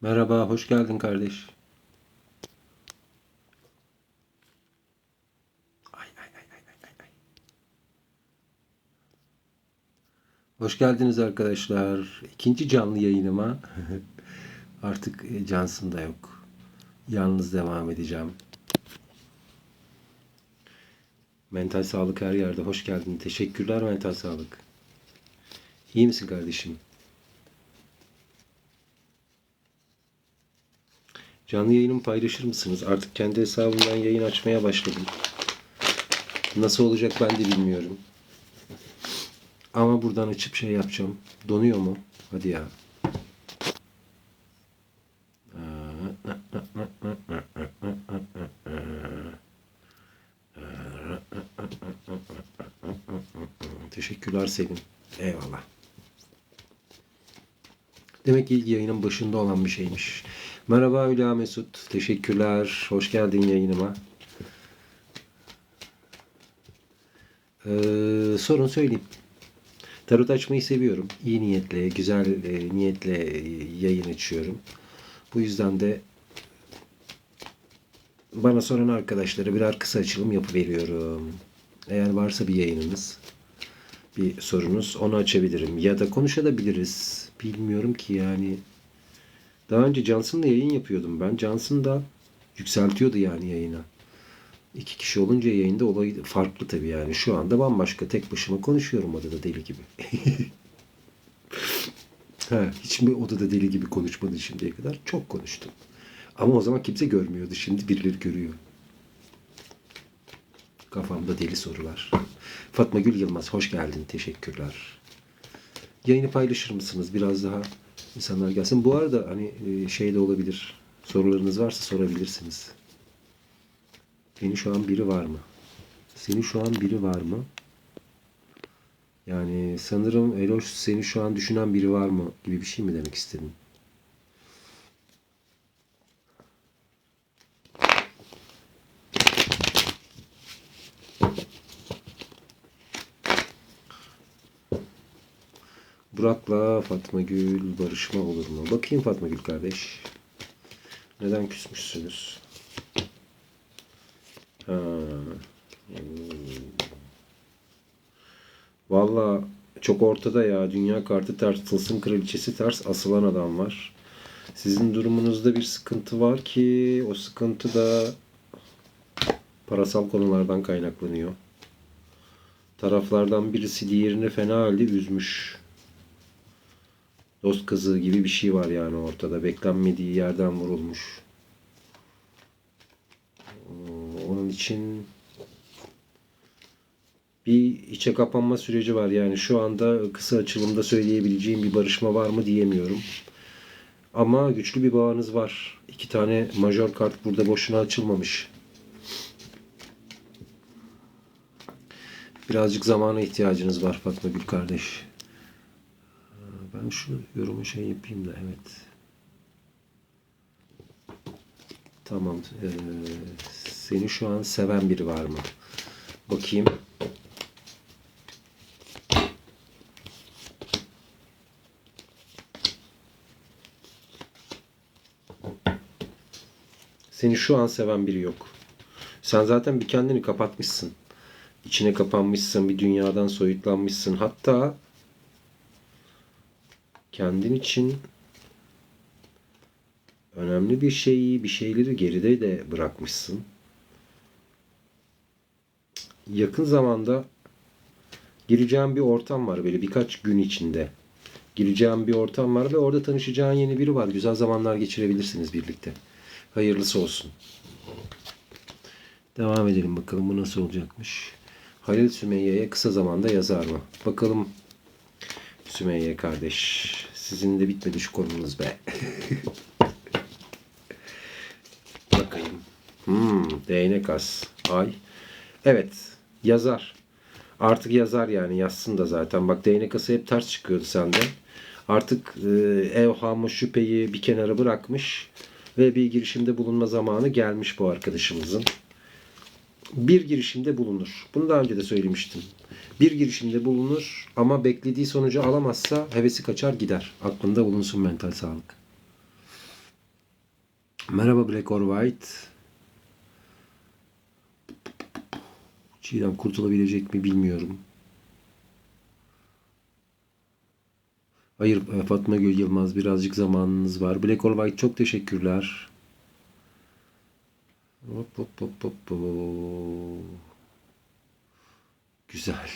Merhaba, hoş geldin kardeş. Ay, ay, ay, ay, ay, ay. Hoş geldiniz arkadaşlar. İkinci canlı yayınıma. Artık e, Cansın da yok. Yalnız devam edeceğim. Mental sağlık her yerde. Hoş geldin. Teşekkürler mental sağlık. İyi misin kardeşim? Canlı yayınımı paylaşır mısınız? Artık kendi hesabımdan yayın açmaya başladım. Nasıl olacak ben de bilmiyorum. Ama buradan açıp şey yapacağım. Donuyor mu? Hadi ya. Teşekkürler Selim. Eyvallah. Demek ki ilk yayının başında olan bir şeymiş. Merhaba Hülya Mesut. Teşekkürler. Hoş geldin yayınıma. Ee, sorun söyleyeyim. Tarot açmayı seviyorum. İyi niyetle, güzel e, niyetle e, yayın açıyorum. Bu yüzden de bana soran arkadaşlara birer kısa açılım yapıveriyorum. Eğer varsa bir yayınınız, bir sorunuz onu açabilirim. Ya da konuşabiliriz. Bilmiyorum ki yani. Daha önce Johnson'la yayın yapıyordum ben. Johnson da yükseltiyordu yani yayına. İki kişi olunca yayında olay farklı tabii yani. Şu anda bambaşka. Tek başıma konuşuyorum odada deli gibi. ha, hiç mi odada deli gibi konuşmadın şimdiye kadar? Çok konuştum. Ama o zaman kimse görmüyordu. Şimdi birileri görüyor. Kafamda deli sorular. Fatma Gül Yılmaz hoş geldin. Teşekkürler. Yayını paylaşır mısınız? Biraz daha insanlar gelsin. Bu arada hani e, şey de olabilir. Sorularınız varsa sorabilirsiniz. Seni şu an biri var mı? Seni şu an biri var mı? Yani sanırım Eloş seni şu an düşünen biri var mı gibi bir şey mi demek istedin? Burak'la Fatma Gül barışma olur mu? Bakayım Fatma Gül kardeş. Neden küsmüşsünüz? Ha. hmm. Valla çok ortada ya. Dünya kartı ters, tılsım kraliçesi ters asılan adam var. Sizin durumunuzda bir sıkıntı var ki o sıkıntı da parasal konulardan kaynaklanıyor. Taraflardan birisi diğerini fena halde üzmüş. Dost kızı gibi bir şey var yani ortada. Beklenmediği yerden vurulmuş. Onun için bir içe kapanma süreci var. Yani şu anda kısa açılımda söyleyebileceğim bir barışma var mı diyemiyorum. Ama güçlü bir bağınız var. İki tane major kart burada boşuna açılmamış. Birazcık zamana ihtiyacınız var Fatma Gül kardeş. Ben şu yorumu şey yapayım da evet. Tamam. Ee, seni şu an seven biri var mı? Bakayım. Seni şu an seven biri yok. Sen zaten bir kendini kapatmışsın. İçine kapanmışsın, bir dünyadan soyutlanmışsın. Hatta kendin için önemli bir şeyi, bir şeyleri geride de bırakmışsın. Yakın zamanda gireceğin bir ortam var böyle birkaç gün içinde. Gireceğin bir ortam var ve orada tanışacağın yeni biri var. Güzel zamanlar geçirebilirsiniz birlikte. Hayırlısı olsun. Devam edelim bakalım bu nasıl olacakmış. Halil Sümeyye'ye kısa zamanda yazar mı? Bakalım Sümeyye kardeş. Sizin de bitmedi şu konunuz be. Bakayım. Hmm, değnek as. Ay. Evet. Yazar. Artık yazar yani. Yazsın da zaten. Bak değnek ası hep ters çıkıyordu sende. Artık e, evhamı şüpheyi bir kenara bırakmış ve bir girişimde bulunma zamanı gelmiş bu arkadaşımızın. Bir girişimde bulunur. Bunu daha önce de söylemiştim. Bir girişimde bulunur ama beklediği sonucu alamazsa hevesi kaçar gider. Aklında bulunsun mental sağlık. Merhaba Black or White. Çiğdem kurtulabilecek mi bilmiyorum. Hayır e, Fatma Gül Yılmaz birazcık zamanınız var. Black or White çok teşekkürler. Hop hop hop hop hop. Güzel.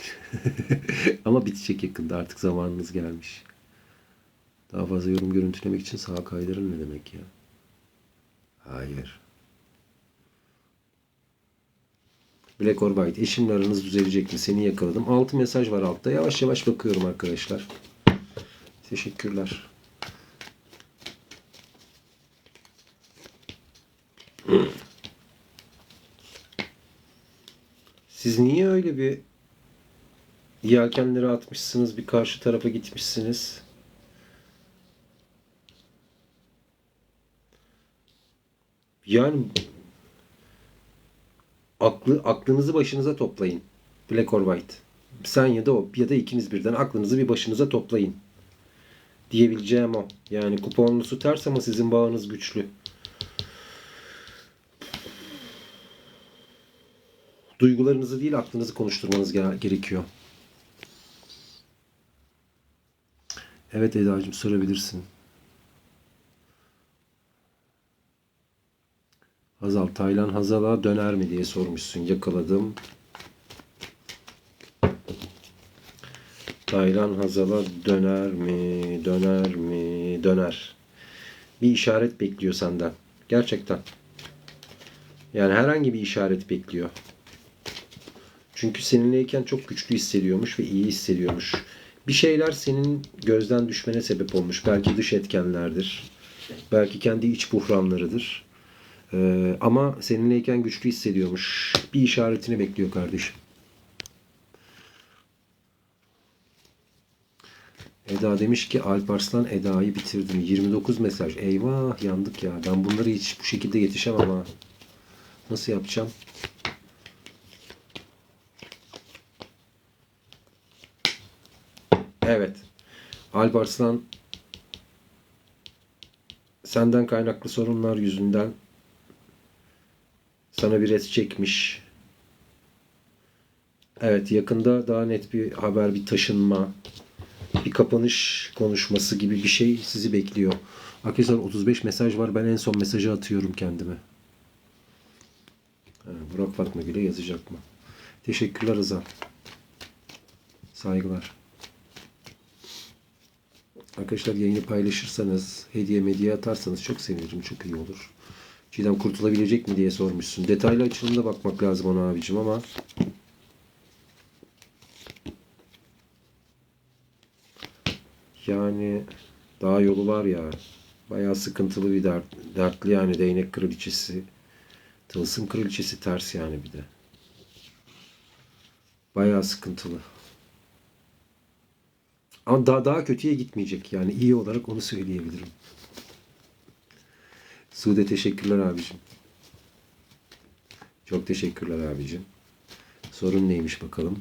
Ama bitecek yakında artık zamanınız gelmiş. Daha fazla yorum görüntülemek için sağa kaydırın ne demek ya? Hayır. Black or White. Eşimle aranız düzelecek mi? Seni yakaladım. 6 mesaj var altta. Yavaş yavaş bakıyorum arkadaşlar. Teşekkürler. Siz niye öyle bir yelkenleri atmışsınız, bir karşı tarafa gitmişsiniz? Yani aklı aklınızı başınıza toplayın. Black or White. Sen ya da o ya da ikiniz birden aklınızı bir başınıza toplayın. Diyebileceğim o. Yani kuponlusu ters ama sizin bağınız güçlü. Duygularınızı değil aklınızı konuşturmanız gere- gerekiyor. Evet Eda'cığım sorabilirsin. Hazal, Taylan Hazal'a döner mi diye sormuşsun. Yakaladım. Taylan Hazal'a döner mi? Döner mi? Döner. Bir işaret bekliyor senden. Gerçekten. Yani herhangi bir işaret bekliyor. Çünkü seninleyken çok güçlü hissediyormuş ve iyi hissediyormuş. Bir şeyler senin gözden düşmene sebep olmuş. Belki dış etkenlerdir. Belki kendi iç buhranlarıdır. Ee, ama seninleyken güçlü hissediyormuş. Bir işaretini bekliyor kardeşim. Eda demiş ki Alparslan Eda'yı bitirdim. 29 mesaj. Eyvah yandık ya. Ben bunları hiç bu şekilde yetişemem ha. Nasıl yapacağım? Evet. Alparslan senden kaynaklı sorunlar yüzünden sana bir res çekmiş. Evet yakında daha net bir haber, bir taşınma, bir kapanış konuşması gibi bir şey sizi bekliyor. Arkadaşlar 35 mesaj var. Ben en son mesajı atıyorum kendime. Burak Fatma Gül'e yazacak mı? Teşekkürler Azam. Saygılar. Arkadaşlar yayını paylaşırsanız, hediye medya atarsanız çok sevinirim. Çok iyi olur. Çiğdem kurtulabilecek mi diye sormuşsun. Detaylı açılımda bakmak lazım ona abicim ama yani daha yolu var ya. Bayağı sıkıntılı bir dert, dertli yani değnek kraliçesi. Tılsım kraliçesi ters yani bir de. Bayağı sıkıntılı. Ama daha daha kötüye gitmeyecek yani iyi olarak onu söyleyebilirim. Sude teşekkürler abicim. Çok teşekkürler abicim. Sorun neymiş bakalım.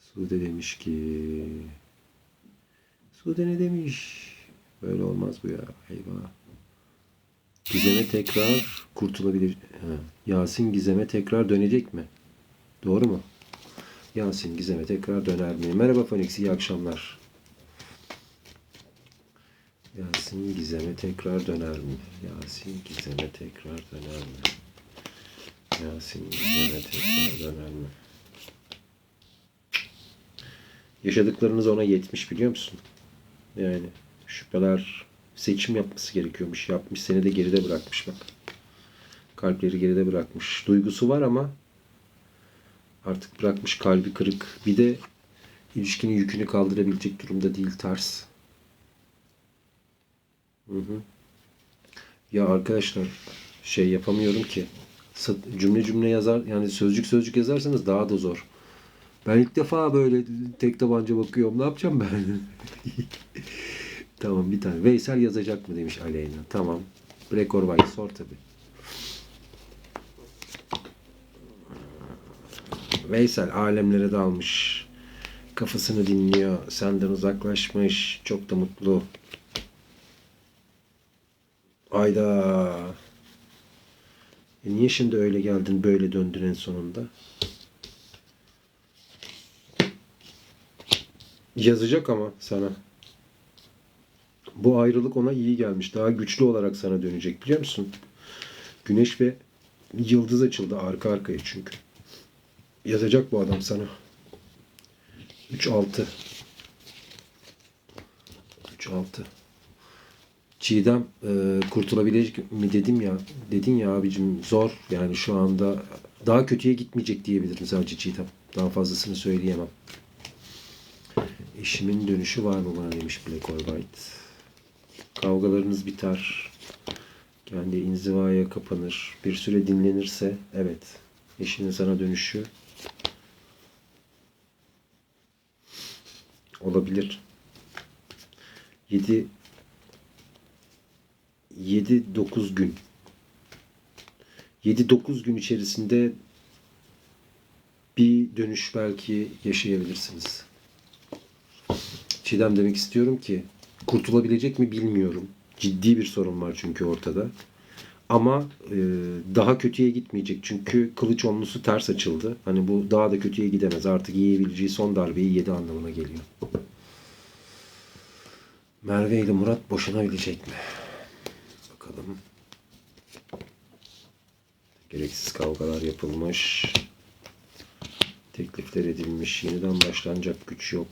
Sude demiş ki Sude ne demiş? Böyle olmaz bu ya. Eyvah. Gizem'e tekrar kurtulabilir. Ha. Yasin Gizem'e tekrar dönecek mi? Doğru mu? Yasin Gizem'e tekrar döner mi? Merhaba Phoenix, iyi akşamlar. Yasin Gizem'e tekrar döner mi? Yasin Gizem'e tekrar döner mi? Yasin Gizem'e tekrar döner mi? Yaşadıklarınız ona yetmiş biliyor musun? Yani şüpheler seçim yapması gerekiyormuş. Yapmış seni de geride bırakmış bak. Kalpleri geride bırakmış. Duygusu var ama artık bırakmış kalbi kırık. Bir de ilişkinin yükünü kaldırabilecek durumda değil ters. Hı hı. Ya arkadaşlar şey yapamıyorum ki. Cümle cümle yazar yani sözcük sözcük yazarsanız daha da zor. Ben ilk defa böyle tek tabanca bakıyorum. Ne yapacağım ben? tamam bir tane. Veysel yazacak mı demiş Aleyna. Tamam. Black or White sor tabi. Veysel alemlere dalmış. Kafasını dinliyor. Senden uzaklaşmış. Çok da mutlu. Ayda. E niye şimdi öyle geldin böyle döndün en sonunda? Yazacak ama sana. Bu ayrılık ona iyi gelmiş. Daha güçlü olarak sana dönecek biliyor musun? Güneş ve yıldız açıldı arka arkaya çünkü. Yazacak bu adam sana. 3-6. 3-6. Çiğdem e, kurtulabilecek mi dedim ya. Dedin ya abicim zor. Yani şu anda daha kötüye gitmeyecek diyebilirim sadece Çiğdem. Daha fazlasını söyleyemem. Eşimin dönüşü var mı bana demiş Black or White. Kavgalarınız biter. Kendi inzivaya kapanır. Bir süre dinlenirse evet. Eşinin sana dönüşü olabilir. 7 7-9 gün 7-9 gün içerisinde bir dönüş belki yaşayabilirsiniz. Çiğdem demek istiyorum ki kurtulabilecek mi bilmiyorum. Ciddi bir sorun var çünkü ortada. Ama e, daha kötüye gitmeyecek. Çünkü kılıç onlusu ters açıldı. Hani bu daha da kötüye gidemez. Artık yiyebileceği son darbeyi yedi anlamına geliyor. Merve ile Murat boşanabilecek mi? Bakalım. Gereksiz kavgalar yapılmış. Teklifler edilmiş. Yeniden başlanacak güç yok.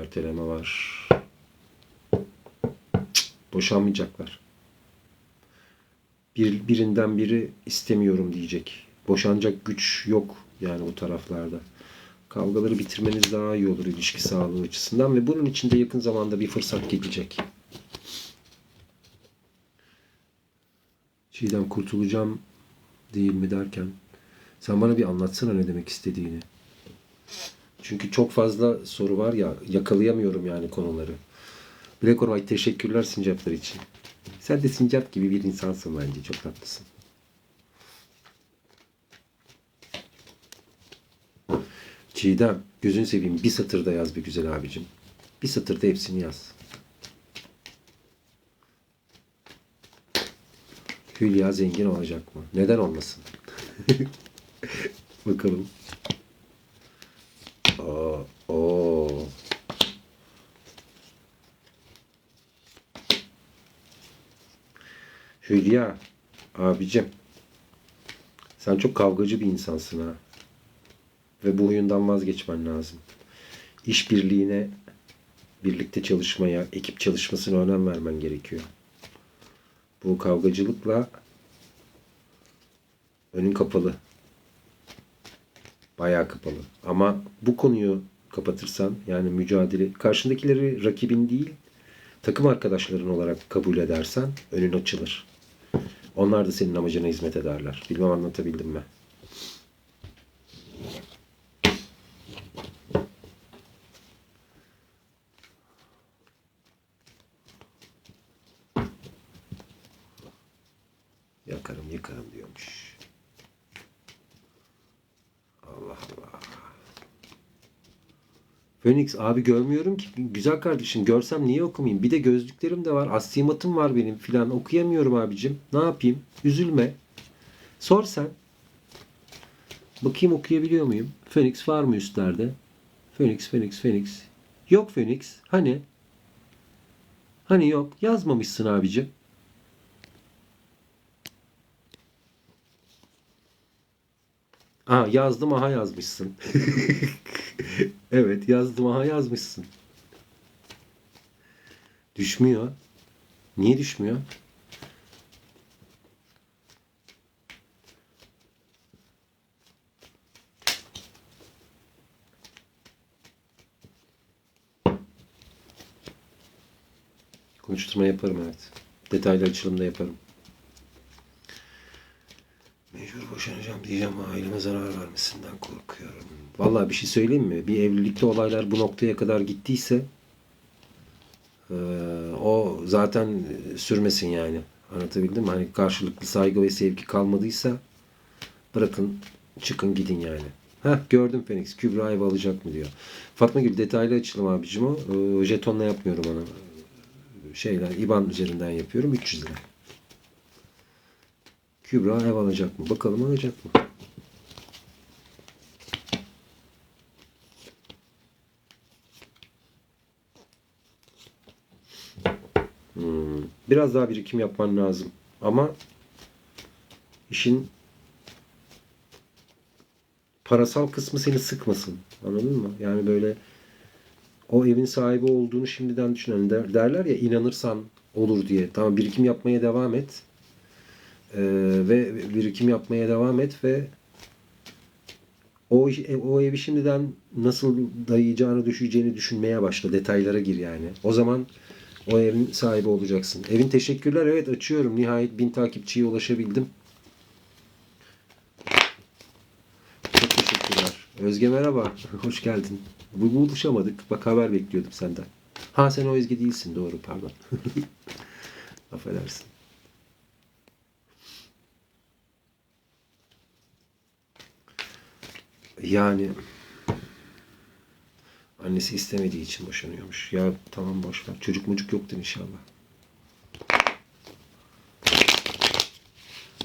Erteleme var. Boşanmayacaklar. Bir, birinden biri istemiyorum diyecek. Boşanacak güç yok yani bu taraflarda. Kavgaları bitirmeniz daha iyi olur ilişki sağlığı açısından ve bunun için de yakın zamanda bir fırsat gelecek. Çiğdem kurtulacağım değil mi derken sen bana bir anlatsana ne demek istediğini. Çünkü çok fazla soru var ya yakalayamıyorum yani konuları. Black or White teşekkürler sincaplar için. Sen de sincap gibi bir insansın bence. Çok tatlısın. Çiğdem gözünü seveyim bir satırda yaz bir güzel abicim. Bir satırda hepsini yaz. Hülya zengin olacak mı? Neden olmasın? Bakalım. Aa, oo. Hülya abicim sen çok kavgacı bir insansın ha. Ve bu huyundan vazgeçmen lazım. İşbirliğine, birlikte çalışmaya, ekip çalışmasına önem vermen gerekiyor. Bu kavgacılıkla önün kapalı. Bayağı kapalı. Ama bu konuyu kapatırsan yani mücadele karşındakileri rakibin değil takım arkadaşların olarak kabul edersen önün açılır. Onlar da senin amacına hizmet ederler. Bilmem anlatabildim mi? Phoenix abi görmüyorum ki. Güzel kardeşim görsem niye okumayayım? Bir de gözlüklerim de var. Astigmatım var benim filan. Okuyamıyorum abicim. Ne yapayım? Üzülme. Sor sen. Bakayım okuyabiliyor muyum? Phoenix var mı üstlerde? Phoenix, Phoenix, Phoenix. Yok Phoenix. Hani? Hani yok. Yazmamışsın abicim. Aa yazdım aha yazmışsın. evet yazdım aha yazmışsın. Düşmüyor. Niye düşmüyor? Konuşturma yaparım evet. Detaylı açılımda yaparım. Mecbur boşanacağım diyeceğim aileme zarar vermesinden korkuyorum. Vallahi bir şey söyleyeyim mi? Bir evlilikte olaylar bu noktaya kadar gittiyse eee, o zaten sürmesin yani. Anlatabildim mi? Hani karşılıklı saygı ve sevgi kalmadıysa bırakın çıkın gidin yani. Heh gördüm Phoenix. Kübra ev alacak mı diyor. Fatma Gül detaylı açılım abicim o. Ee, jetonla yapmıyorum onu. Şeyler IBAN üzerinden yapıyorum. 300 lira. Kübra ev alacak mı? Bakalım alacak mı? Hmm, Biraz daha birikim yapman lazım. Ama işin parasal kısmı seni sıkmasın. Anladın mı? Yani böyle o evin sahibi olduğunu şimdiden düşün. Der- derler ya inanırsan olur diye. Tamam birikim yapmaya devam et. Ee, ve birikim yapmaya devam et ve o, e, o evi şimdiden nasıl dayayacağını düşeceğini düşünmeye başla. Detaylara gir yani. O zaman o evin sahibi olacaksın. Evin teşekkürler. Evet açıyorum. Nihayet bin takipçiye ulaşabildim. Çok teşekkürler. Özge merhaba. Hoş geldin. Bu buluşamadık. Bak haber bekliyordum senden. Ha sen o Özge değilsin. Doğru pardon. Affedersin. Yani annesi istemediği için boşanıyormuş. Ya tamam boş ver. Çocuk mucuk yoktur inşallah.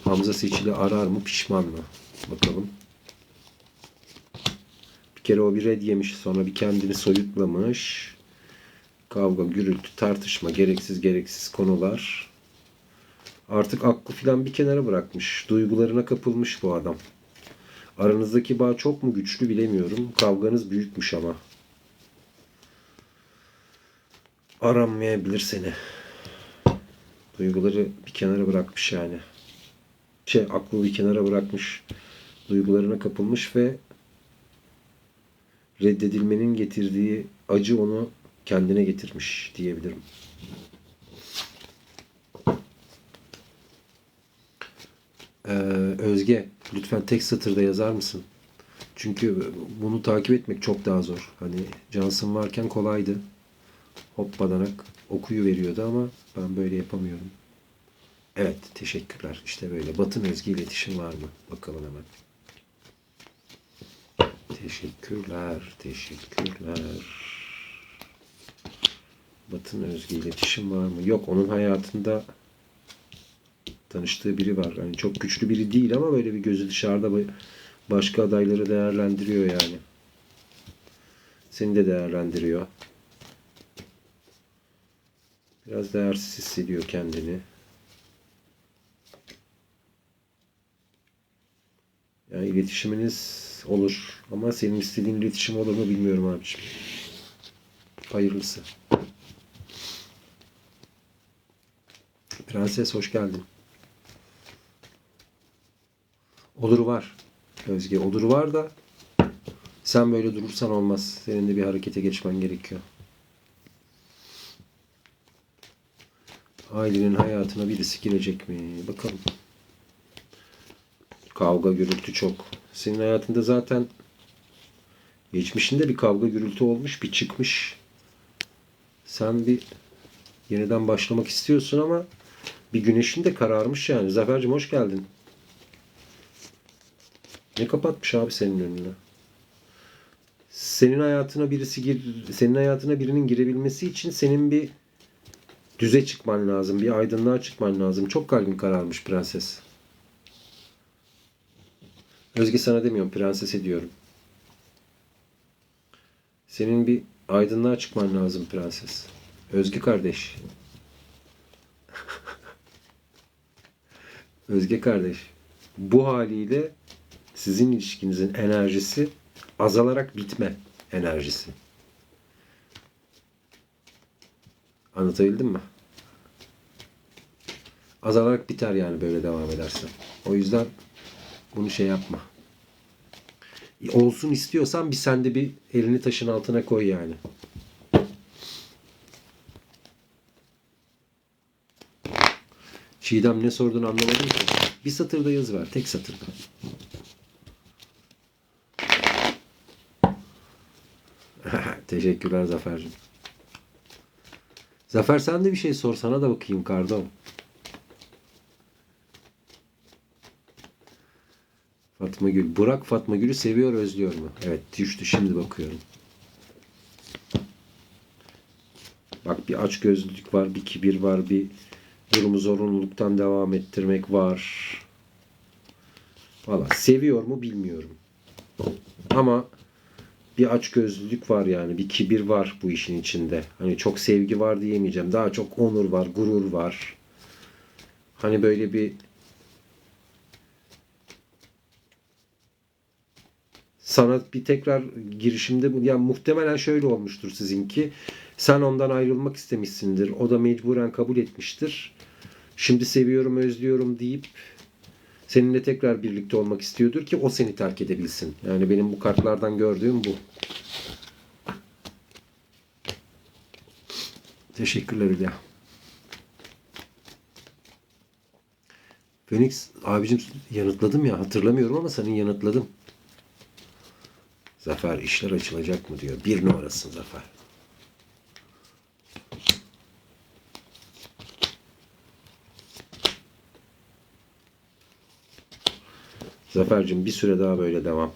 Hamza Seçil'i arar mı pişman mı? Bakalım. Bir kere o bir red yemiş sonra bir kendini soyutlamış. Kavga, gürültü, tartışma, gereksiz gereksiz konular. Artık aklı filan bir kenara bırakmış. Duygularına kapılmış bu adam. Aranızdaki bağ çok mu güçlü bilemiyorum. Kavganız büyükmüş ama. Aranmayabilir seni. Duyguları bir kenara bırakmış yani. Şey aklı bir kenara bırakmış. Duygularına kapılmış ve reddedilmenin getirdiği acı onu kendine getirmiş diyebilirim. Ee, Özge, lütfen tek satırda yazar mısın? Çünkü bunu takip etmek çok daha zor. Hani Johnson varken kolaydı. Hoppadanak okuyu veriyordu ama ben böyle yapamıyorum. Evet, teşekkürler. İşte böyle. Batın Özge iletişim var mı? Bakalım hemen. Teşekkürler, teşekkürler. Batın Özge iletişim var mı? Yok, onun hayatında tanıştığı biri var. Yani çok güçlü biri değil ama böyle bir gözü dışarıda ba- başka adayları değerlendiriyor yani. Seni de değerlendiriyor. Biraz değersiz hissediyor kendini. Yani iletişiminiz olur. Ama senin istediğin iletişim olur mu bilmiyorum abiciğim. Hayırlısı. Prenses hoş geldin. Olur var. Özge olur var da sen böyle durursan olmaz. Senin de bir harekete geçmen gerekiyor. Ailenin hayatına birisi girecek mi? Bakalım. Kavga gürültü çok. Senin hayatında zaten geçmişinde bir kavga gürültü olmuş, bir çıkmış. Sen bir yeniden başlamak istiyorsun ama bir güneşin de kararmış yani. Zafer'cim hoş geldin. Ne kapatmış abi senin önüne? Senin hayatına birisi gir, senin hayatına birinin girebilmesi için senin bir düze çıkman lazım, bir aydınlığa çıkman lazım. Çok kalbin kararmış prenses. Özge sana demiyorum, prensese diyorum. Senin bir aydınlığa çıkman lazım prenses. Özge kardeş. Özge kardeş. Bu haliyle sizin ilişkinizin enerjisi azalarak bitme enerjisi. Anlatabildim mi? Azalarak biter yani böyle devam edersen. O yüzden bunu şey yapma. Olsun istiyorsan bir sen de bir elini taşın altına koy yani. Çiğdem ne sorduğunu anlamadım ki. Bir satırda yazı var. Tek satırda. Teşekkürler Zafer'cim. Zafer sen de bir şey sor sana da bakayım. Fatma Fatma Gül. Burak Fatma Gül'ü seviyor, özlüyor mu? Evet, düştü. Şimdi bakıyorum. Bak bir aç gözlülük var, bir kibir var, bir durumu zorunluluktan devam ettirmek var. Valla seviyor mu bilmiyorum. Ama bir açgözlülük var yani. Bir kibir var bu işin içinde. Hani çok sevgi var diyemeyeceğim. Daha çok onur var, gurur var. Hani böyle bir sana bir tekrar girişimde bu yani muhtemelen şöyle olmuştur sizinki. Sen ondan ayrılmak istemişsindir. O da mecburen kabul etmiştir. Şimdi seviyorum, özlüyorum deyip seninle tekrar birlikte olmak istiyordur ki o seni terk edebilsin. Yani benim bu kartlardan gördüğüm bu. Teşekkürler Hülya. Phoenix abicim yanıtladım ya hatırlamıyorum ama senin yanıtladım. Zafer işler açılacak mı diyor. Bir numarasın Zafer. Zafer'cim bir süre daha böyle devam.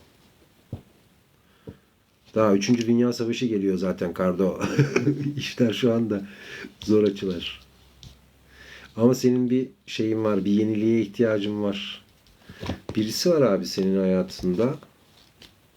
Daha 3. Dünya Savaşı geliyor zaten Kardo. İşler şu anda zor açılar. Ama senin bir şeyin var, bir yeniliğe ihtiyacın var. Birisi var abi senin hayatında.